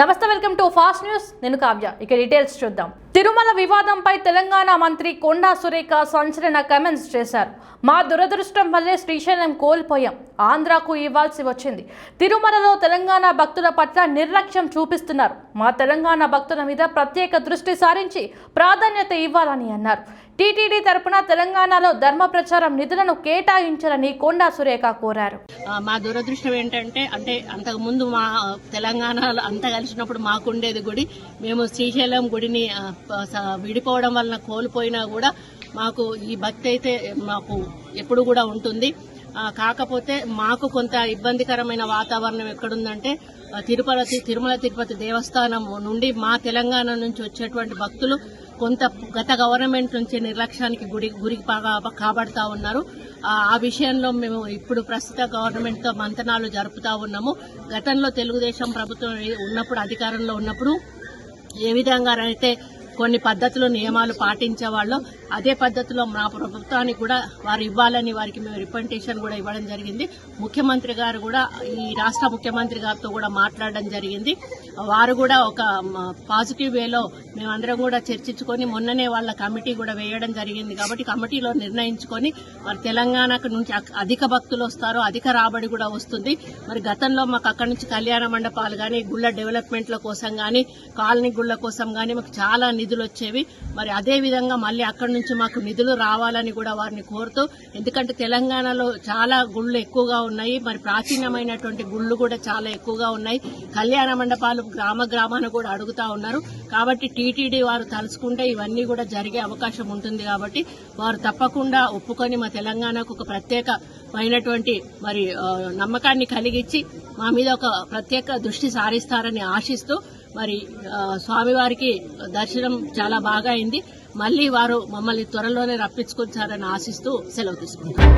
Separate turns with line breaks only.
నమస్తే welcome to fast news. నేను కావ్య. ఇక డీటెయిల్స్ చూద్దాం. తిరుమల వివాదంపై తెలంగాణ మంత్రి కొండా సురేఖ సంచలన కమెంట్స్ చేశారు. మా దురదృష్టం వల్లే శ్రీశైలం కోల్పోయాం. ఆంధ్రాకు ఇవ్వాల్సి వచ్చింది. తిరుమలలో తెలంగాణ భక్తుల పట్ల నిర్లక్ష్యం చూపిస్తున్నారు. మా తెలంగాణ భక్తుల మీద ప్రత్యేక దృష్టి సారించి ప్రాధాన్యత ఇవ్వాలని అన్నారు. టీటీడీ తరపున తెలంగాణలో ధర్మ ప్రచారం నిధులను కేటాయించాలని కొండా సురేఖ కోరారు.
మా దురదృష్టం ఏంటంటే అంటే అంతకు ముందు మా తెలంగాణలో అంతా కలిసినప్పుడు మాకుండేది గుడి. మేము శ్రీశైలం గుడిని విడిపోవడం వలన కోల్పోయినా కూడా మాకు ఈ భక్తి అయితే మాకు ఎప్పుడు కూడా ఉంటుంది. కాకపోతే మాకు కొంత ఇబ్బందికరమైన వాతావరణం ఎక్కడుందంటే తిరుపతి తిరుమల తిరుపతి దేవస్థానం నుండి మా తెలంగాణ నుంచి వచ్చేటువంటి భక్తులు కొంత గత గవర్నమెంట్ నుంచి నిర్లక్ష్యానికి గురి గురి పా- కాబడతా ఉన్నారు. ఆ విషయంలో మేము ఇప్పుడు ప్రస్తుత గవర్నమెంట్తో మంతనాలు జరుపుతా ఉన్నాము. గతంలో తెలుగుదేశం ప్రభుత్వం ఉన్నప్పుడు అధికారంలో ఉన్నప్పుడు ఏ విధంగా అయితే కొన్ని పద్ధతులు నియమాలు పాటించే వాళ్ళు అదే పద్ధతిలో మా ప్రభుత్వానికి కూడా వారు ఇవ్వాలని వారికి మేము రిప్రజెంటేషన్ కూడా ఇవ్వడం జరిగింది. ముఖ్యమంత్రి గారు కూడా ఈ రాష్ట్ర ముఖ్యమంత్రి గారితో కూడా మాట్లాడడం జరిగింది. వారు కూడా ఒక పాజిటివ్ వేలో మేమందరం కూడా చర్చించుకొని మొన్ననే వాళ్ళ కమిటీ కూడా వేయడం జరిగింది కాబట్టి కమిటీలో నిర్ణయించుకొని మరి తెలంగాణకు నుంచి అధిక భక్తులు వస్తారు అధిక రాబడి కూడా వస్తుంది. మరి గతంలో మాకు అక్కడి నుంచి కళ్యాణ మండపాలు కానీ గుళ్ళ డెవలప్మెంట్ల కోసం కానీ కాలనీ గుళ్ళ కోసం కానీ మాకు చాలా నిధులు నిధులు వచ్చేవి మరి అదే విధంగా మళ్ళీ అక్కడి నుంచి మాకు నిధులు రావాలని కూడా వారిని కోరుతూ ఎందుకంటే తెలంగాణలో చాలా గుళ్ళు ఎక్కువగా ఉన్నాయి. మరి ప్రాచీనమైనటువంటి గుళ్ళు కూడా చాలా ఎక్కువగా ఉన్నాయి. కళ్యాణ మండపాలు గ్రామ గ్రామాన కూడా అడుగుతా ఉన్నారు. కాబట్టి టీటీడీ వారు తలుచుకుంటే ఇవన్నీ కూడా జరిగే అవకాశం ఉంటుంది కాబట్టి వారు తప్పకుండా ఒప్పుకొని మా తెలంగాణకు ఒక ప్రత్యేకమైనటువంటి మరి నమ్మకాన్ని కలిగించి మా మీద ఒక ప్రత్యేక దృష్టి సారిస్తారని ఆశిస్తూ మరి స్వామివారికి దర్శనం చాలా బాగా అయింది. మళ్ళీ వారు మమ్మల్ని త్వరలోనే రప్పించుకుంటారని ఆశిస్తూ సెలవు తీసుకుంటారు